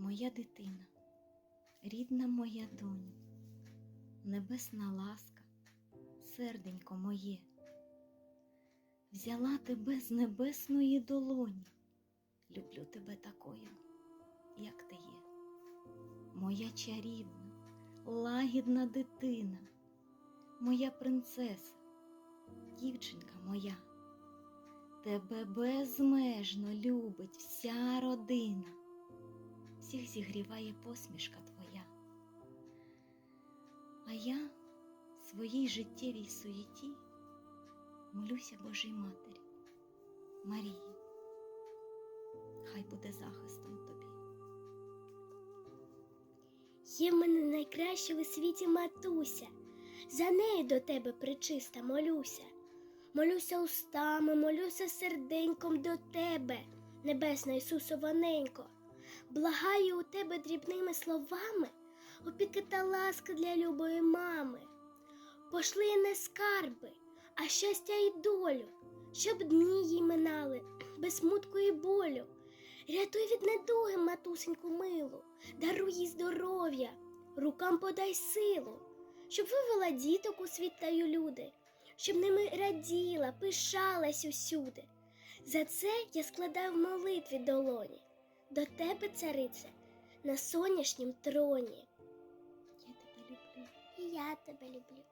моя дитина, рідна моя доню, небесна ласка, серденько моє, взяла тебе з небесної долоні, люблю тебе такою, як ти є, моя чарівна, лагідна дитина, моя принцеса, дівчинка моя. Тебе безмежно любить вся родина, всіх зігріває посмішка твоя. А я в своїй життєвій суєті молюся Божій Матері, Марії, хай буде захистом тобі. Є в мене найкраща у світі матуся, за нею до тебе причиста молюся. Молюся устами, молюся серденьком до тебе, небесна Ісусова ненько. Благаю у тебе дрібними словами, опіки та ласка для любої мами. Пошли не скарби, а щастя і долю, щоб дні їй минали без смутку і болю. Рятуй від недуги, матусеньку милу, даруй їй здоров'я, рукам подай силу, щоб вивела діток у світ та й люди, щоб ними раділа, пишалась усюди. За це я складаю в молитві долоні до тебе, царице, на сонячнім троні. Я тебе люблю. І я тебе люблю.